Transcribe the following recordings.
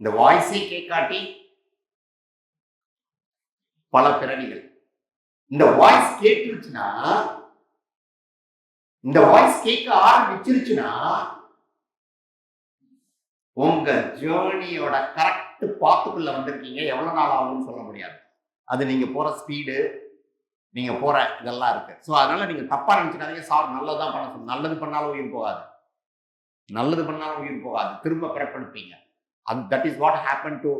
இந்த வாய்ஸை கேட்காட்டி பல பிறவிகள். இந்த வாய்ஸ் கேட்டுருச்சுன்னா இந்த வாய்ஸ் கேட்க ஆரம்பிச்சிருச்சுன்னா உங்க ஜேர்னியோட கரெக்ட் பாத்துக்குள்ள வந்திருக்கீங்க. எவ்வளவு நாள் ஆகும்னு சொல்ல முடியாது. அது நீங்க போற ஸ்பீடு நீங்க போற இதெல்லாம் இருக்கு. ஸோ அதனால நீங்க தப்பா நினைச்சுக்காதீங்க. சார் நல்லதுதான் பண்ண சொல்லுங்க நல்லது பண்ணாலும் உயிர் போகாது. நல்லது பண்ணாலும் உயிர் போகாது. திரும்ப பிறப்படுப்பீங்க அது that is what happen to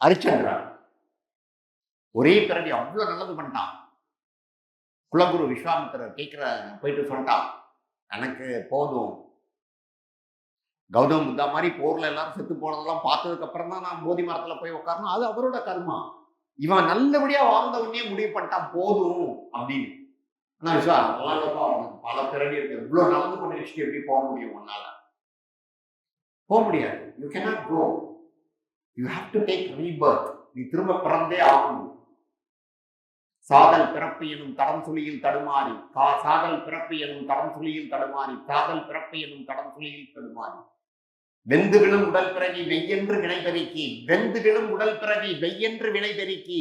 Harichandran ஒரே பிறவி அவ்வளோ நல்லது பண்ணிட்டான். குலகுரு விஸ்வாமித்திரர் கேட்குற போயிட்டு சொல்லிட்டான். எனக்கு போதும். கௌதம் புத்தா மாதிரி போர்ல எல்லாரும் செத்து போனதெல்லாம் பார்த்ததுக்கு அப்புறம் தான் நான் போதி மரத்துல போய் உட்காரணும் அது அவரோட கர்மா. இவன் நல்லபடியா வாழ்ந்த உடனே முடிவு பண்ணிட்டான் போதும் அப்படின்னு. ஆனால் விஸ்வா நல்லா பல பிறவி இருக்கு. இவ்வளவு நல்லது பண்ணி எப்படி போக முடியும் உன்னால? போக முடியாது you cannot go you have to take rebirth நீ திரும்ப பிறந்தே ஆகும் சாதல் பிறப்பு எனும் தடம் சுழியில் தடுமாறி கா சாதல் பிறப்பு எனும் தடம் சுழியில் தடுமாறி சாதல் பிறப்பு எனும் தடம் சுழியில் தடுமாறி வெந்து விழும் உடல் பிறவி வெய்யென்று வினை பெருக்கி வெந்து விழும் உடல் பிறவி வெய்யென்று வினை பெருக்கி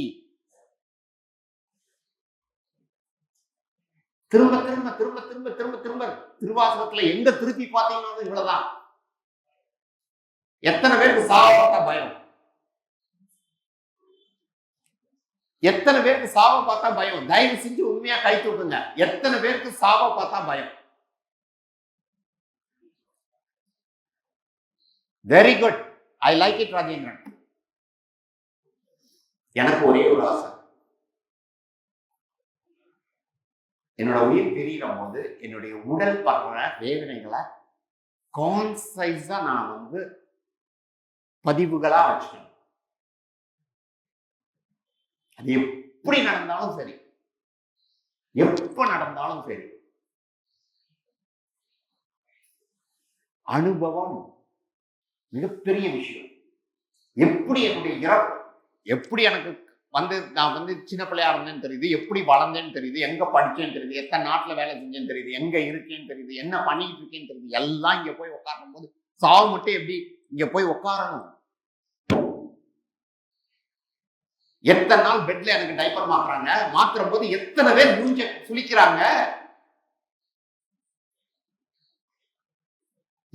திரும்ப திரும்ப திரும்ப திரும்ப திரும்ப திரும்ப திருவாசகத்துல எங்க திருப்பி பார்த்தீங்கன்னா இவ்வளவுதான் எத்தனை பேருக்கு சாவப்பட்ட பயம்? எத்தனை பேருக்கு சாவ பார்த்தா பயம்? தயவு செஞ்சு உண்மையா கை தூக்குங்க எத்தனை பேருக்கு சாவ பார்த்தா பயம்? Very good I like it Rajendran எனக்கு ஒரே ஒரு ஆசை. என்னோட உயிர் பிரிகிற போது என்னுடைய உடல் படுற வேதனைகளை கான்சைஸா நான் வந்து பதிவுகளா வச்சுக்கணும். அது எப்படி நடந்தாலும் சரி. எப்ப நடந்தாலும் சரி. அனுபவம் மிகப்பெரிய விஷயம். எப்படி என்னுடைய இறப்பு எப்படி எனக்கு வந்து நான் வந்து சின்ன பிள்ளையா இருந்தேன்னு தெரியுது எப்படி வளர்ந்தேன்னு தெரியுது எங்க படிச்சேன்னு தெரியுது எத்தனை நாட்டுல வேலை செஞ்சேன்னு தெரியுது எங்க இருக்கேன்னு தெரியுது என்ன பண்ணிட்டு இருக்கேன்னு தெரியுது எல்லாம் இங்க போய் உட்காரும் போது சாவு மட்டும் எப்படி இங்க போய் உட்காரணும். எத்தனை நாள் பெட்ல எனக்கு டைப்பர் மாத்துறாங்க? மாத்துற போது எத்தனை பேர் மூஞ்ச சுளிக்கிறாங்க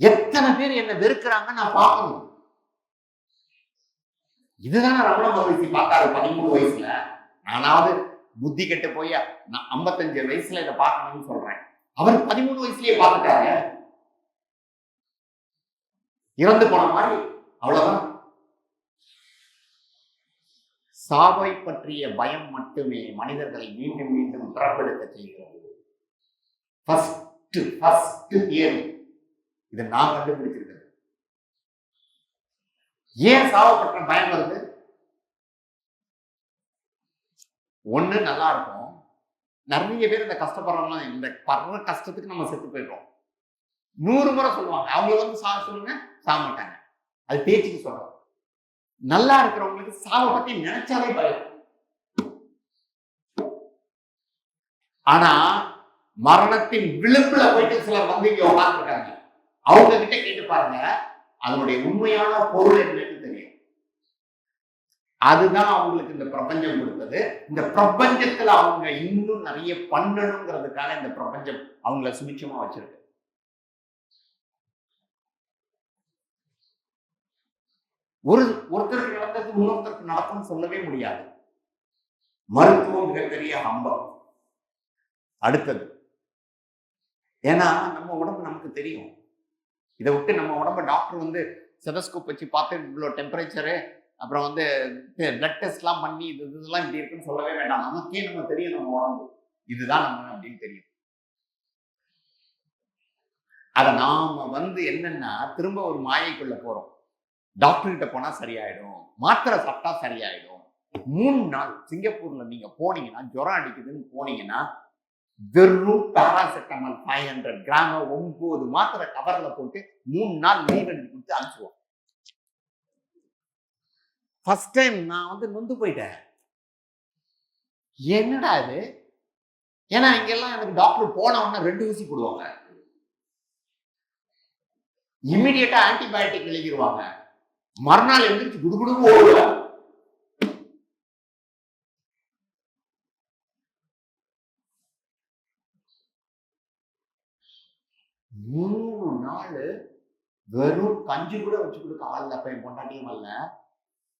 எத்தனை பேர் என்ன வெறுக்கிறாங்க நான் பார்க்கணும். இதுதானே ரமண மகிழ்ச்சி பார்த்தாரு பதிமூணு வயசுல. நானாவது புத்தி கெட்டு போய் நான் ஐம்பத்தஞ்சு வயசுல இதை பார்க்கணும்னு சொல்றேன். அவர் பதிமூணு வயசுலயே பார்த்துட்டாரு. இறந்து போன மாதிரி அவ்வளவுதான். சாவை பற்றிய பயம் மட்டுமே மனிதர்களை மீண்டும் மீண்டும் பிறப்பெடுக்க செய்கிறது. ஃபர்ஸ்ட் ஃபர்ஸ்ட் தியரி இதை நான் கண்டுபிடிச்சிருக்கேன் ஏன் சாவை பற்ற பயம் வருது? ஒண்ணு நல்லா இருக்கும். நிறைய பேர் இந்த கஷ்டப்படுறவங்க இந்த படுற கஷ்டத்துக்கு நம்ம செத்து போயிடுறோம். நூறு முறை சொல்லுவாங்க. அவங்களுக்கு வந்து சாக சொல்லுங்க. சாக மாட்டாங்க. அது பேச்சுக்கு சொல்றோம். நல்லா இருக்கிறவங்களுக்கு சாவை பத்தி நினைச்சாலே பயம். ஆனா மரணத்தின் விளிம்புல போயிட்டு சிலர் வந்து இங்க உட்காந்துருக்காங்க அவங்க கிட்ட கேட்டு பாருங்க அதனுடைய உண்மையான பொருள் என்னன்னு தெரியும். அதுதான் அவங்களுக்கு இந்த பிரபஞ்சம் கொடுத்தது. இந்த பிரபஞ்சத்துல அவங்க இன்னும் நிறைய பண்ணணுங்கிறதுக்காக இந்த பிரபஞ்சம் அவங்கள சுமிச்சமா வச்சிருக்கு. ஒரு ஒருத்தருக்கு நடந்தது இன்னொருத்தருக்கு நடக்கும்னு சொல்லவே முடியாது. மருத்துவம் மிகப்பெரிய ஹம்பம் அடுத்தது ஏன்னா நம்ம உடம்பு நமக்கு தெரியும். இதை விட்டு நம்ம உடம்ப டாக்டர் வந்து செதஸ்கோப் வச்சு பார்த்து இவ்வளோ டெம்பரேச்சரு அப்புறம் வந்து பிளட் டெஸ்ட்லாம் பண்ணி இது இதெல்லாம் இப்படி இருக்குன்னு சொல்லவே வேண்டாம். நமக்கே நம்ம தெரியும் நம்ம உடம்பு. இதுதான் நம்ம அப்படின்னு தெரியும். அதை நாம வந்து என்னன்னா திரும்ப ஒரு மாயைக்குள்ள போறோம். டாக்டர்கிட்ட போனால் சரியாயிடும். மாத்திரை சாப்பிட்டா சரியாயிடும். மூணு நாள் சிங்கப்பூர்ல நீங்க போனீங்கன்னா ஜுரம் அடிக்குதுன்னு போனீங்கன்னா வெறும் பேராசிட்டமால் ஃபைவ் ஹண்ட்ரட் கிராம ஒன்பது மாத்திரை கவர்ல போட்டு மூணு நாள் லீவ் எடுத்து கொடுத்து அனுப்பிச்சுவோம் ஃபர்ஸ்ட் டைம் நான் வந்து நொந்து போயிட்டேன். என்னடா இது? ஏன்னா இங்கெல்லாம் எனக்கு டாக்டர் போன உடனே ரெண்டு ஊசி போடுவாங்க. இம்மிடியட்டா ஆன்டிபயோட்டிக் எழுதிடுவாங்க மறுநாள் எழுந்திரிச்சு குடுகுடுன்னு ஓடுவேன். மூணு நாள் வெறும் கஞ்சி கூட வச்சு கொடுக்க ஆள் அப்ப என் பொண்டாட்டியும் வரல.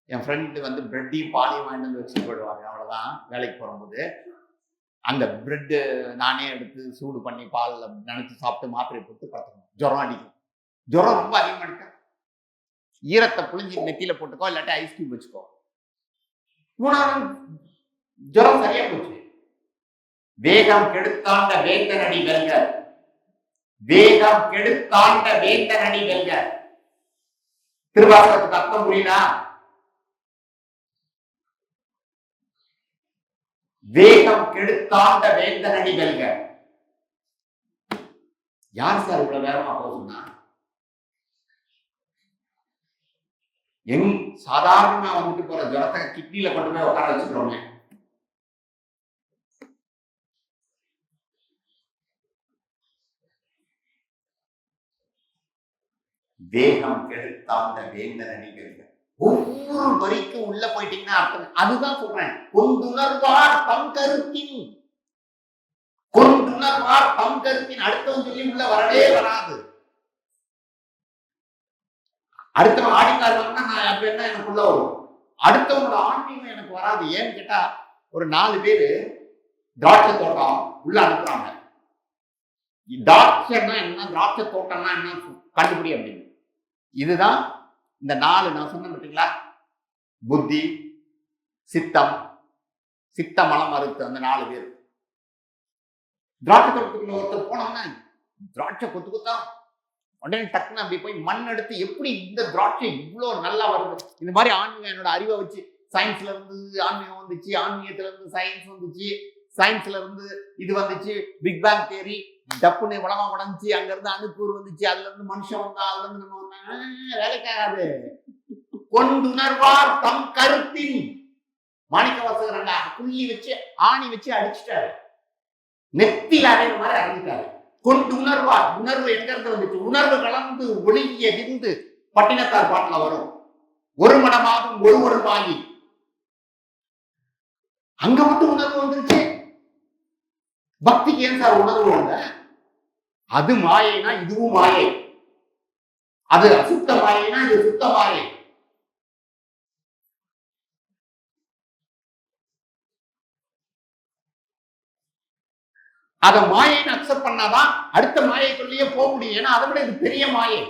என் ஃப்ரெண்டு வந்து பிரெட்டையும் பாலையும் வாங்கிட்டு வந்து வச்சு போயிடுவாங்க அவ்வளவுதான். வேலைக்கு போகும்போது. அந்த பிரெட்டு நானே எடுத்து சூடு பண்ணி பாலில் நினச்சி சாப்பிட்டு மாத்திரை போட்டு படுத்துக்கணும் ஜுரம் அடிக்கும். ஜுரம் ரொம்ப அதிகமாக அடிக்கும் ஈரத்தை புழிஞ்சு நெத்தியில போட்டுக்கோ இல்லாட்டி ஐஸ் கியூப் வச்சுக்கோ. மூணாவது ஜுரம் சரியா போச்சு. வேகம் கெடுத்தாண்ட வேந்தனடி வெல்க. வேகம் கெடுத்தாண்ட வேந்தனடி வெல்க. திருவாசகத்துக்கு அர்த்தம் புரியுதா? வேகம் கெடுத்தாண்ட வேந்தனடி வெல்க. யார் சார் இவ்வளவு வேகமா போகுதுன்னா எங் சாதாரணமா வந்துட்டு போற ஜலத்தை கிட்னில கொண்டு போய் உட்கார வச்சுக்கிறோமே. வேகம் கெடுத்தாந்த வேந்தனடி வெல்க ஒவ்வொரு வரிக்கும் உள்ள போயிட்டீங்கன்னா அர்த்தம். அதுதான் சொல்றேன். கொண்டுணர்வார் தம் கருத்தின். கொண்டுணர்வார் தம் கருத்தின். அடுத்தவன் சொல்லி உள்ள வரவே வராது. அடுத்தவன் ஆடிக்கார் நான் அப்ப என்ன எனக்குள்ள வரும். அடுத்தவனோட ஆன்மீகம் எனக்கு வராது. ஏன்னு கேட்டா ஒரு நாலு பேரு திராட்சை தோட்டம் உள்ள அனுப்புறாங்க. திராட்சைன்னா என்ன திராட்சை தோட்டம்னா என்ன கண்டுபிடி அப்படின்னு. இதுதான் இந்த நாலு நான் சொன்னேன் பார்த்தீங்களா புத்தி சித்தம் சித்த மனம் மறுத்து அந்த நாலு பேர். திராட்சை தோட்டத்துக்குள்ள ஒருத்தர் போனோம்னா திராட்சை கொத்து கொத்தா உடனே டக்குன்னு அப்படி போய் மண் எடுத்து எப்படி இந்த திராட்சை இவ்வளோ நல்லா வருது இந்த மாதிரி ஆன்மீகம் என்னோட அறிவை வச்சு சயின்ஸ்ல இருந்து ஆன்மீகம் வந்துச்சு ஆன்மீகத்துல இருந்து சயின்ஸ் வந்துச்சு சயின்ஸ்ல இருந்து இது வந்துச்சு பிக் பேங் தேரி டப்புன்னு உலகம் உடஞ்சி அங்க இருந்து அணுக்கூர் வந்துச்சு அதுல இருந்து மனுஷன் வந்தா அதுல இருந்து நம்ம வந்தா ஆஹ், வேலைக்காகாது கொண்டுணர்வார் தம் கருத்தின். மாணிக்க வாசகரங்க புள்ளி வச்சு ஆணி வச்சு அடிச்சிட்டாரு. நெத்தியில் அடையிற மாதிரி அடைஞ்சிட்டாரு கொண்டு உணர்வார். உணர்வு எங்க இருந்து வந்துச்சு? உணர்வு கலந்து ஒழுங்கிய விந்து பட்டினத்தார் பாட்டுல வரும். ஒரு மனமாகும் ஒரு ஒரு வாங்கி அங்க மட்டும் உணர்வு வந்துருச்சு. பக்திக்கு ஏன் சார் உணர்வு வந்த? அது மாயைனா இதுவும் மாயை. அது அசுத்த மாயைனா இது சுத்த மாயை. அதை மாயைன்னு அக்செப்ட் பண்ணாதான் அடுத்த மாயைக்குள்ளேயே போக முடியும். ஏன்னா அதை விட இது பெரிய மாயை.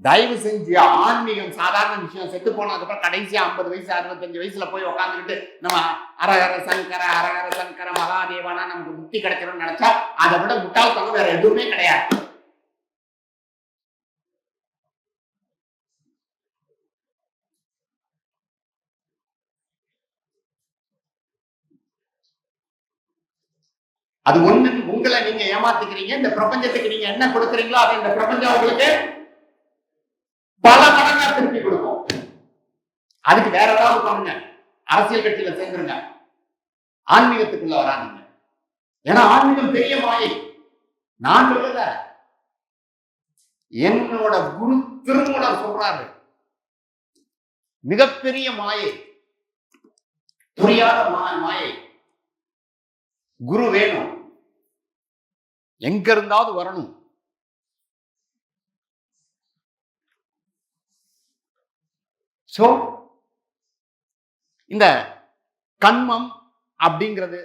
தயவு செஞ்சு ஆன்மீகம் சாதாரண விஷயம் செத்து போனதுக்கப்புறம் கடைசியா ஐம்பது வயசு அறுபத்தஞ்சு வயசுல போய் உட்காந்துக்கிட்டு நம்ம அரஹர சங்கர அரஹர சங்கர மகாதேவானா நமக்கு முக்தி கிடைக்கணும்னு நினைச்சா அதை விட முட்டாள்தனம் வேற எதுவுமே கிடையாது. அது ஒண்ணு உங்களை நீங்க ஏமாத்துக்கிறீங்க இந்த பிரபஞ்சத்துக்கு நீங்க என்ன கொடுக்குறீங்களோ அதை இந்த பிரபஞ்சம் உங்களுக்கு பல மடங்கா திருப்பி கொடுக்கும். அதுக்கு வேற ஏதாவது பண்ணுங்க. அரசியல் கட்சியில சேர்ந்துருங்க. ஆன்மீகத்துக்குள்ள வராங்க ஏன்னா ஆன்மீகம் பெரிய மாயை. நான் சொல்லல. என்னோட குரு திருமூலர் சொல்றாரு. மிகப்பெரிய மாயை. புரியாத மாயை. குரு வேணும். எங்க இருந்தாவது வரணும். சோ இந்த கண்மம் அப்படிங்கிறது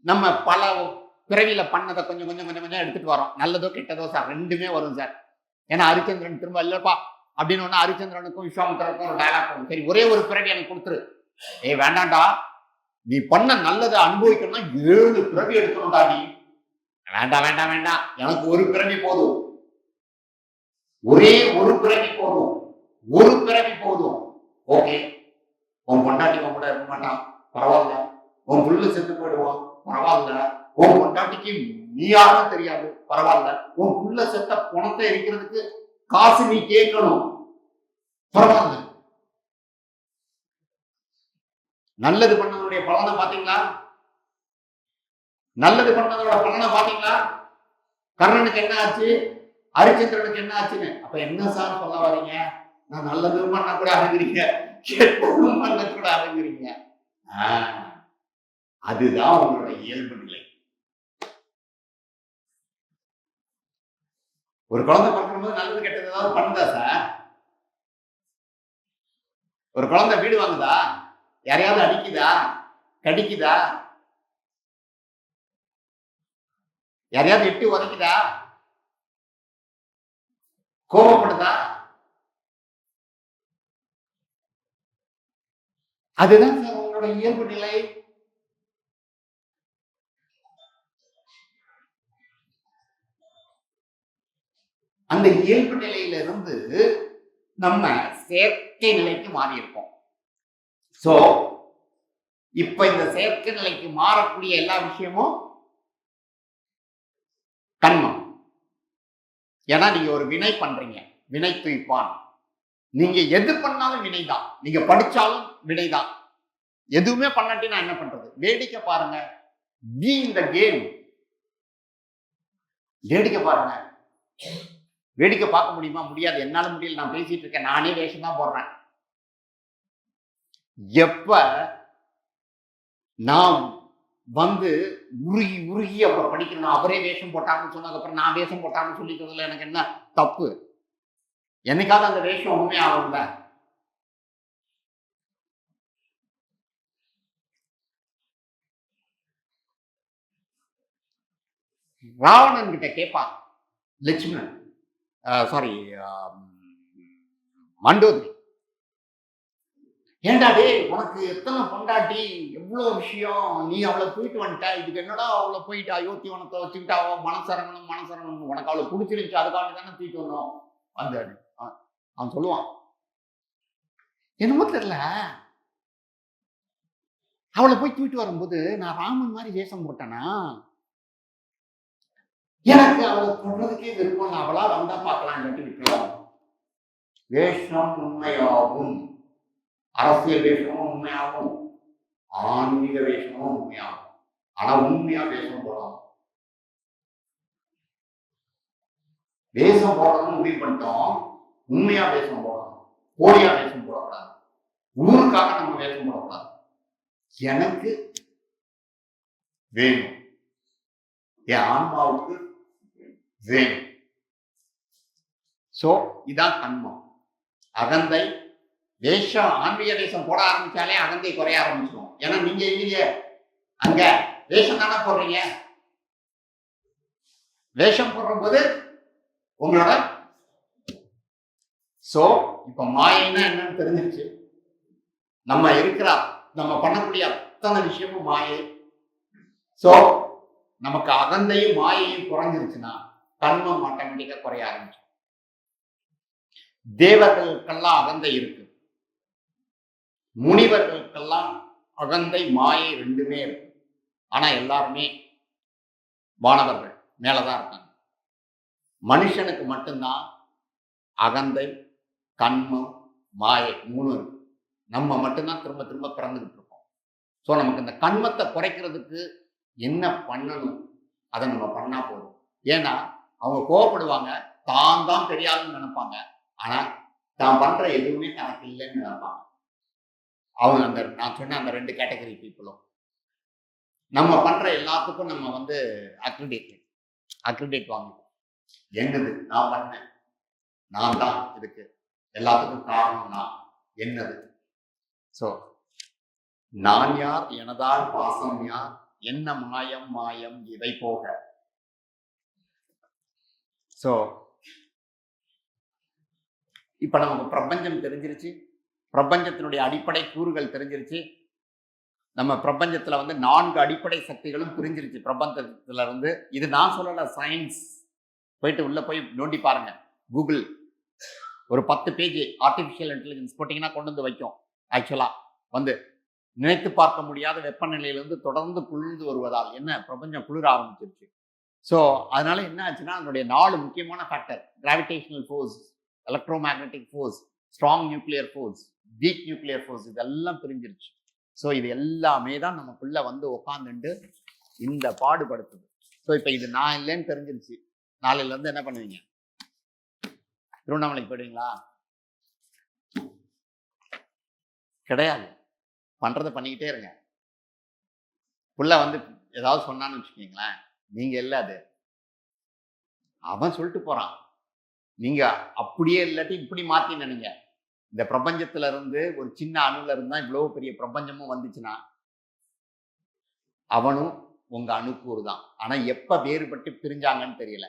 நம்ம பல பிறவியில பண்ணதை கொஞ்சம் கொஞ்சம் கொஞ்சம் கொஞ்சம் எடுத்துட்டு வரோம். நல்லதோ கெட்டதோ சார் ரெண்டுமே வரும் சார். ஏன்னா ஹரிச்சந்திரன் திரும்ப இல்லப்பா அப்படின்னு ஒண்ணு ஹரிச்சந்திரனுக்கும் விஸ்வாமித்திரனுக்கும் ஒரு டயலாக் வரும். சரி ஒரே ஒரு பிறவி எனக்கு கொடுத்துரு. ஏய் வேண்டாம்டா. நீ பண்ண நல்லதை அனுபவிக்கணும்னா ஏழு பிறவி எடுக்கணும்டா நீ. வேண்டாம் வேண்டாம் வேண்டாம். எனக்கு ஒரு பிறவி போதும். ஒரே ஒரு பிறவி போதும். ஒரு பிறவி போதும். ஓகே. உன் பொண்டாட்டி உன் கூட இருக்க மாட்டான். பரவாயில்ல. உன் புல்லு செத்து போயிடுவான் பரவாயில்ல. உன் பொண்டாட்டிக்கு நீ யாரும் தெரியாது. பரவாயில்ல. உன் புள்ள செத்த பணத்தை இருக்கிறதுக்கு காசு நீ கேட்கணும். பரவாயில்ல. நல்லது பண்ணதுடைய பலனை பாத்தீங்களா நல்லது பண்ணதோட பலனை பாத்தீங்களா கர்ணனுக்கு என்ன ஆச்சு? ஹரிச்சந்திரனுக்கு என்ன ஆச்சுன்னு? அப்ப என்ன சார் சொல்ல வரீங்க நான் நல்லதும் பண்ண கூட அழுகுறீங்க கெட்டதும் பண்ண கூட அழுகுறீங்க அதுதான் உங்களோட இயல்பு நிலை. ஒரு குழந்தை பிறக்கும்போது நல்லது கெட்டது ஏதாவது பண்ணுதா சார்? ஒரு குழந்தை வீடு வாங்குதா? யாரையாவது அடிக்குதா? கடிக்குதா? யாரையாவது எட்டி உதைக்குதா? கோபப்படுதா? அதுதான் சார் உங்களோட இயல்பு நிலை. அந்த இயல்பு நிலையில இருந்து நம்ம செயற்கை நிலைக்கு மாறி இருக்கோம் சோ இப்ப இந்த செயற்கை நிலைக்கு மாறக்கூடிய எல்லா விஷயமும் கண்மம் ஏன்னா நீங்க ஒரு வினை பண்றீங்க. வினை துய்ப்பான். நீங்க எது பண்ணாலும் வினைதான். நீங்க படிச்சாலும் வினைதான். எதுவுமே பண்ணாட்டி நான் என்ன பண்றது? வேடிக்கை பாருங்க. பி இந்த கேம் வேடிக்கை பாருங்க. வேடிக்கை பார்க்க முடியுமா? முடியாது. என்னால முடியல. நான் பேசிட்டு இருக்கேன். நானே வேஷம் தான் போடுறேன். எப்ப நாம் வந்து உருகி உருகி அவரை படிக்கணும். அவரே வேஷம் போட்டாங்கன்னு சொன்னதுக்கப்புறம் நான் வேஷம் போட்டாங்கன்னு சொல்லிக்கிறதுல எனக்கு என்ன தப்பு? என்னைக்காவது அந்த வேஷம் உண்மையாகும்ல ராவணன் கிட்ட கேட்பான் லட்சுமணன். சாரி மண்டோதரி. ஏண்டா உனக்கு எத்தனை பொண்டாட்டி? எவ்வளோ விஷயம்? நீ அவளை போயிட்டு வந்துட்ட. இதுக்கு என்னடா அவளை போயிட்டு? அயோத்தி உனத்தை வச்சுக்கிட்டு அவ மனசரங்கணும் மனசரங்கணும் உனக்கு அவளை பிடிச்சிருந்துச்சு அதுக்காக தானே தூக்கிட்டு வந்தோம். அந்த அவன் அவன் சொல்லுவான். என்னமோ தெரியல. அவளை போய் தூக்கிட்டு வரும்போது நான் ராமன் மாதிரி வேஷம் போட்டேனா? எனக்கு அவளை சொல்றதுக்கே விருப்பம். அவளா வந்தா பார்க்கலாம் விட்டுலாம் வேஷம் உண்மையாகும். அரசியல் வேஷமும் உண்மையாகும் ஆன்மீக வேஷமும் உண்மையாகும் ஆனா உண்மையா வேஷம் போடலாம் வேஷம் போடணும்னு முடிவு பண்ணிட்டோம். உண்மையா வேஷம் போடணும். போலியா வேஷம் போடக்கூடாது. ஊருக்காக நம்ம வேஷம் போடக்கூடாது. எனக்கு வேணும். என் ஆன்மாவுக்கு வேணும். சோ இதான் கண்மம் அகந்தை வேஷம் ஆன்மீக வேஷம் போட ஆரம்பிச்சாலே அகந்தை குறைய ஆரம்பிச்சிடும் ஏன்னா நீங்க இல்லையே அங்க. வேஷம் தானே போடுறீங்க? வேஷம் போடும்போது உங்களோட சோ இப்ப மாயைன்னா என்னன்னு தெரிஞ்சிருச்சு. நம்ம இருக்கிற நம்ம பண்ணக்கூடிய அத்தனை விஷயமும் மாயை. சோ நமக்கு அகந்தையும் மாயையும் குறைஞ்சிருச்சுன்னா கண்மம் ஆட்டோமேட்டிக்கா குறைய ஆரம்பிச்சு தேவர்களுக்கெல்லாம் அகந்தை இருக்கு. முனிவர்களுக்கெல்லாம் அகந்தை மாயை ரெண்டுமே இருக்கு. ஆனா எல்லாருமே வானவர்கள் மேலதான் இருக்காங்க. மனுஷனுக்கு மட்டும்தான் அகந்தை கண்மம் மாயை மூணு இருக்கு. நம்ம மட்டும்தான் திரும்ப திரும்ப பிறந்துகிட்டு இருக்கோம். ஸோ நமக்கு இந்த கண்மத்தை குறைக்கிறதுக்கு என்ன பண்ணணும்? அதை நம்ம பண்ணா போதும். ஏன்னா அவங்க கோவப்படுவாங்க தான் தான் தெரியாதுன்னு நினைப்பாங்க. ஆனா தான் பண்ற எதுவுமே தனக்கு இல்லைன்னு நினைப்பாங்க. அவங்க அந்த நான் சொன்ன அந்த ரெண்டு கேட்டகரி பீப்புளும் நம்ம பண்ற எல்லாத்துக்கும் நம்ம வந்து அக்ரிடேட் அக்ரிடேட் வாங்குவோம் என்னது? நான் பண்ணேன். நான் தான் இதுக்கு எல்லாத்துக்கும் காரணம் நான். என்னது? ஸோ நான் யார்? எனதால் பாசம் யார்? என்ன மாயம்? மாயம் இதை போக. ஸோ இப்ப நமக்கு பிரபஞ்சம் தெரிஞ்சிருச்சு. பிரபஞ்சத்தினுடைய அடிப்படை கூறுகள் தெரிஞ்சிருச்சு. நம்ம பிரபஞ்சத்தில் வந்து நான்கு அடிப்படை சக்திகளும் புரிஞ்சிருச்சு. பிரபஞ்சத்துல இருந்து இது நான் சொல்லலை சயின்ஸ் போயிட்டு உள்ளே போய் நோண்டி பாருங்க. கூகுள் ஒரு பத்து பேஜ் ஆர்டிஃபிஷியல் இன்டெலிஜென்ஸ் போட்டிங்கன்னா கொண்டு வந்து வைக்கும். ஆக்சுவலாக வந்து நினைத்து பார்க்க முடியாத வெப்பநிலையிலேருந்து தொடர்ந்து குளிர்ந்து வருவதால் என்ன? பிரபஞ்சம் குளிர ஆரம்பிச்சிருச்சு. ஸோ அதனால என்ன ஆச்சுன்னா அதனுடைய நாலு முக்கியமான factor gravitational force electromagnetic force strong nuclear force weak nuclear force இதெல்லாம் பிரிஞ்சிருச்சு. ஸோ இது எல்லாமே தான் நமக்குள்ள வந்து உக்காந்துண்டு இந்த பாடுபடுத்துது. ஸோ இப்போ இது நான் இல்லைன்னு தெரிஞ்சிருச்சு. நாளையில இருந்து என்ன பண்ணுவீங்க? திருவண்ணாமலைக்கு போயிடுவீங்களா? கிடையாது. பண்றதை பண்ணிக்கிட்டே இருங்க. புள்ள வந்து ஏதாவது சொன்னான்னு வச்சுக்கீங்களேன். நீங்க இல்லை அது. அவன் சொல்லிட்டு போறான். நீங்க அப்படியே இல்லாட்டி இப்படி மாற்றி நினைங்க. இந்த பிரபஞ்சத்துல இருந்து ஒரு சின்ன அணுல இருந்தா இவ்வளவு பெரிய பிரபஞ்சமும் வந்துச்சுன்னா அவனும் உங்க அணுக்கூறு தான். ஆனா எப்ப வேறுபட்டு பிரிஞ்சாங்கன்னு தெரியல.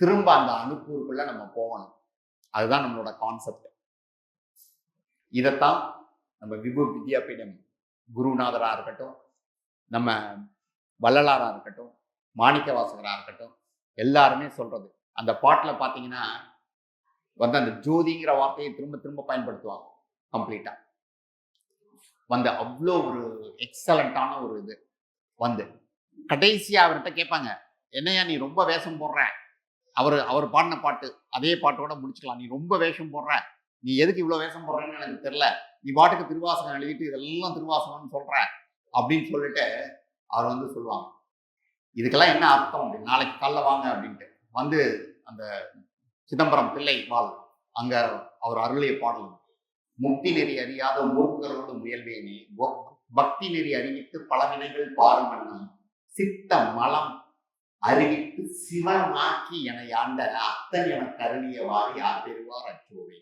திரும்ப அந்த அணுக்கூறுக்குள்ள நம்ம போகணும். அதுதான் நம்மளோட கான்செப்ட் இதைத்தான் நம்ம விபு வித்யாபீடம் குருநாதராக இருக்கட்டும் நம்ம வள்ளலாரா இருக்கட்டும் மாணிக்க வாசகராக இருக்கட்டும் எல்லாருமே சொல்றது. அந்த பாட்டில் பார்த்தீங்கன்னா வந்து அந்த ஜோதிங்கிற வார்த்தையை திரும்ப திரும்ப பயன்படுத்துவாங்க கம்ப்ளீட்டா வந்து அவ்வளோ ஒரு எக்ஸலண்ட்டான ஒரு இது வந்து. கடைசியா அவர்கிட்ட கேட்பாங்க என்னையா நீ ரொம்ப வேஷம் போடுற? அவர் அவர் பாடின பாட்டு அதே பாட்டோட முடிச்சுக்கலாம். நீ ரொம்ப வேஷம் போடுற? நீ எதுக்கு இவ்வளோ வேஷம் போடுறேன்னு எனக்கு தெரியல. நீ பாட்டுக்கு திருவாசகம் எழுதிட்டு இதெல்லாம் திருவாசகம்னு சொல்ற? அப்படின்னு சொல்லிட்டு அவர் வந்து சொல்லுவாங்க. இதுக்கெல்லாம் என்ன அர்த்தம் அப்படின்னு நாளைக்கு காலைல வாங்க அப்படின்ட்டு. வந்து அந்த சிதம்பரம் பிள்ளை வாழ். அங்க அவர் அருளிய பாடல். முக்தி நெறி அறியாத மூர்க்கரோடு முயல்வேனே. பக்தி நெறி அறிவித்து பலவினைகள் பாருமண்ணா சித்த மலம் அறிவித்து சிவனாக்கி என ஆண்ட அத்தன் என கருணியவாறு யார் பெறுவார் அச்சோவே.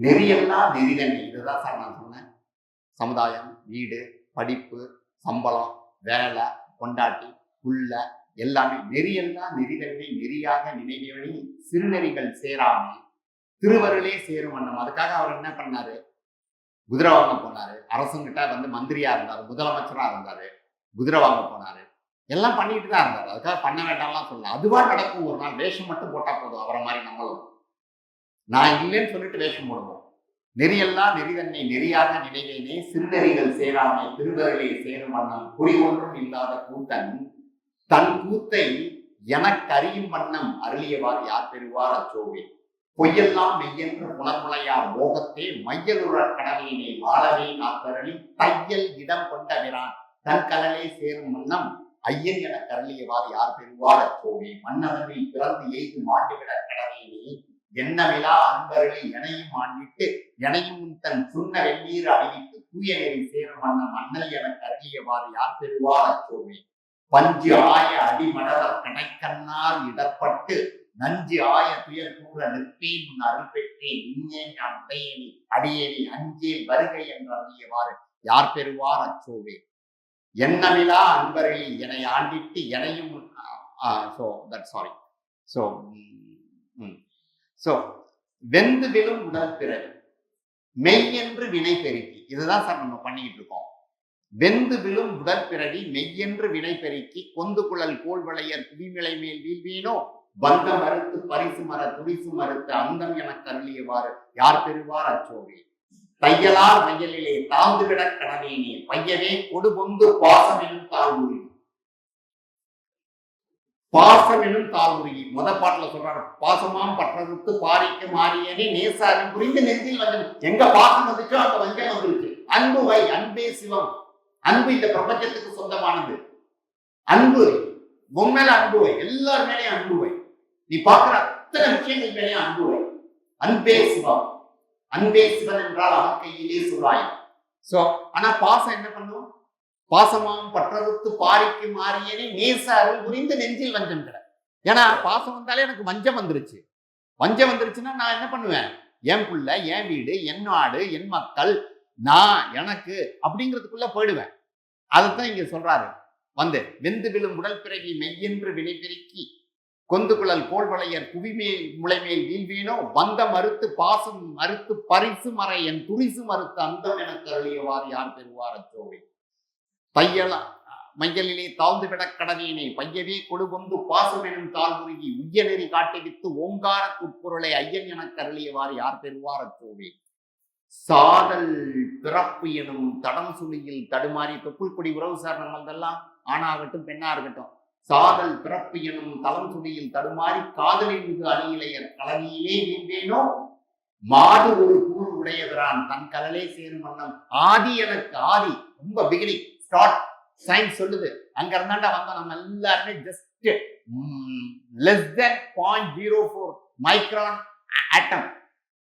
நெறியெல்லாம் நெறிதண்ணி இதுதான் சார் நான் சொன்னேன். சமுதாயம் வீடு படிப்பு சம்பளம் வேலை கொண்டாட்டி புள்ள எல்லாமே நெறியெல்லாம் நெறிதன்மை நெறியாக நினைவேணி சிறுநெறிகள் சேராமல் திருவருளே சேரும் வண்ணம். அதுக்காக அவர் என்ன பண்ணாரு? குதிரை வாங்க போனாரு. அரசுங்கிட்ட வந்து மந்திரியா இருந்தாரு முதலமைச்சரா இருந்தாரு குதிரை வாங்க போனாரு. எல்லாம் பண்ணிட்டு தான் இருந்தாரு. அதுக்காக பண்ண வேண்டாம்லாம் சொல்லல. அதுவா நடக்கும். ஒரு நாள் வேஷம் மட்டும் போட்டா போதும். அவரை மாதிரி நம்மளும். நான் இல்லைன்னு சொல்லிட்டு வேஷம் போடுவோம். நெறியெல்லாம் நெறிதன்னை நெறியாக நினைவேனே சிறுநெறிகள் சேராமை திருவருளே சேரும் வண்ணம். குறி ஒன்றும் இல்லாத கூட்டன் தன் கூத்தை எனக்கறியும் வண்ணம் அருளியவார் யார் பெறுவார் அச்சோவே? பொய்யெல்லாம் மெய்யென்று புனர்முளையார் மோகத்தே மையலுற கடலினை வாழவே காத்தரளி தையல் இடம் கொண்டவிரான் தன் கடலே சேரும் வண்ணம் ஐயன் என கருளியவார் யார் பெறுவார் அச்சோவே? மன்னவனில் பிறந்து எய்து மாட்டுவிட கடலினை என்னவிலா அன்பர்களி எனையும் ஆண்டிட்டு எனையும் தன் சுண்ண வெந்நீர் அறிவித்து தூய நெறி சேரும் வண்ணம் அண்ணல் என கருளியவார் யார் பெறுவார் அச்சோவே? பஞ்சு ஆய அடிமடவர் கடைக்கண்ணால் இடப்பட்டு நஞ்சு ஆய துயர் கூற நிற்பேன் உன் அருள் பெற்றேன் இன்னே நான் உடையேனி அடியேனி அஞ்சே வருகை என்று அறியவாறு யார் பெறுவார் அச்சோவே? என்னவிலா அன்பரை என்னை ஆண்டிட்டு எனையும் so that sorry so so வெந்து விழும் உடல் பிறகு மெய் என்று வினை பெருக்கி. இதுதான் சார் நம்ம பண்ணிக்கிட்டு இருக்கோம். வெந்து விழும் உடற்பிறவி மெய்யென்று வினை பெருக்கி கொந்து குழல் கோல்வளையர் குவிமிளை மேல் வீழ்வீனோ? பந்த மறுத்து பரிசு மர துடிசு மறுத்து அந்தம் என கருளியவாறு யார் பெறுவார் அச்சோவே? தையலார் மையலிலே தாழ்ந்து விட கடவேனே பையவே கொடு பொந்து பாசம் எனும் தாழ்வுரி. பாசம் எனும் தாழ்வுரி. முத பாட்டுல சொல்றாரு பாசமாம் பற்றறுத்து பாரிக்கு மாறியனே நேசாரி புரிந்து நெஞ்சில் வந்து எங்க பாசம் வந்துச்சோ அந்த வஞ்சம் வந்துருச்சு. அன்பு வை அன்பே சிவம். அன்பு இந்த பிரபஞ்சத்துக்கு சொந்தமானது. அன்பு உன் மேல அன்பு வை எல்லார் மேலேயும் அன்பு வை நீ பார்க்குற அத்தனை விஷயங்கள் மேலேயும் அன்பு வை அன்பே சிவம். அன்பே சிவன் என்றால் அவன் கையிலே சுராய் சோ ஆனா பாசம் என்ன பண்ணும்? பாசமாம் பற்றறுத்து பாரிக்கு மாறியனே நேச அருள் புரிந்து நெஞ்சில் வஞ்சம் கிட ஏன்னா பாசம் வந்தாலே எனக்கு வஞ்சம் வந்துருச்சு. வஞ்சம் வந்துருச்சுன்னா நான் என்ன பண்ணுவேன்? என் பிள்ளை என் வீடு என் நாடு என் மக்கள் நான் எனக்கு அப்படிங்கிறதுக்குள்ள போயிடுவேன். அதைத்தான் இங்க சொல்றாரு. வந்து வெந்து விழும் உடல் பிறவி மெய்யென்று வினை பெருக்கி கொந்து குழல் கோள்வளையர் குவிமேல் முளைமேல் வீழ்வீனோ வந்த மறுத்து பாசம் மறுத்து பரிசு மறை என் துரிசு மறுத்து அந்தம் என கருளியவார் யார் பெறுவார் அச்சோவை தையலா மையலிலே தாழ்ந்து விட கடனேனே பையவே கொடுபொந்து பாசம் எனும் தாழ்வுருகி உய்ய நெறி காட்டுவித்து ஓங்கார உட்பொருளை ஐயன் என கருளியவார் யார் பெறுவார் அச்சோவே சாதல் பிறப்பு எனும் தடம் சுழியில் தடுமாறி தொப்புள் கொடி உறவு சார் நம்மளதெல்லாம் ஆணாகட்டும் பெண்ணா இருக்கட்டும் சாதல் பிறப்பு எனும் தளம் சுழியில் தடுமாறி காதலின் மிகு அணியிலையர் கலனியிலே நின்றேனோ? மாடு ஒரு கூறு உடையவரான் தன் கலலே சேரும் வண்ணம். ஆதி எனக்கு ஆதி. ரொம்ப பிகினிங் ஸ்டார்ட் சயின்ஸ் சொல்லுது. அங்க இருந்தாண்டா வந்தோம் நம்ம எல்லாருமே just less than point zero four micron atom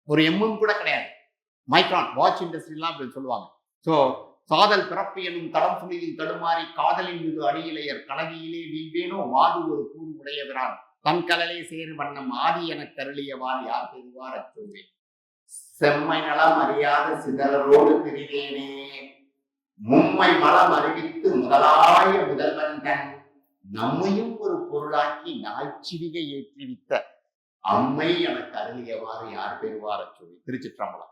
ஒரு எம்மும் கூட கிடையாது. மைக்ரான் வாட்ச் இண்டஸ்ட்ரிலாம் அப்படி சொல்லுவாங்க. சோ சாதல் பிறப்பு எனும் தடம் புனிதில் தடுமாறி காதலின் மீது அடியிலையர் கலகியிலே வீழ்வேனோ? வாது ஒரு கூறு உடையவரான் தன் கலலே சேர் வண்ணம் ஆதி எனக் கருளியவார் யார் பெறுவார் அச்சோவே? செம்மை நலம் அறியாத சிதறரோடு திரிவேனே. மும்மை மலம் அறிவித்து முதலாய முதல்வன் தன் நம்மையும் ஒரு பொருளாக்கி நாய்ச்சிவிகை ஏற்றிவித்த அம்மை எனக்கு அருளியவாறு யார் பெறுவார் அச்சோவே? திருச்சிற்றம்பலம்.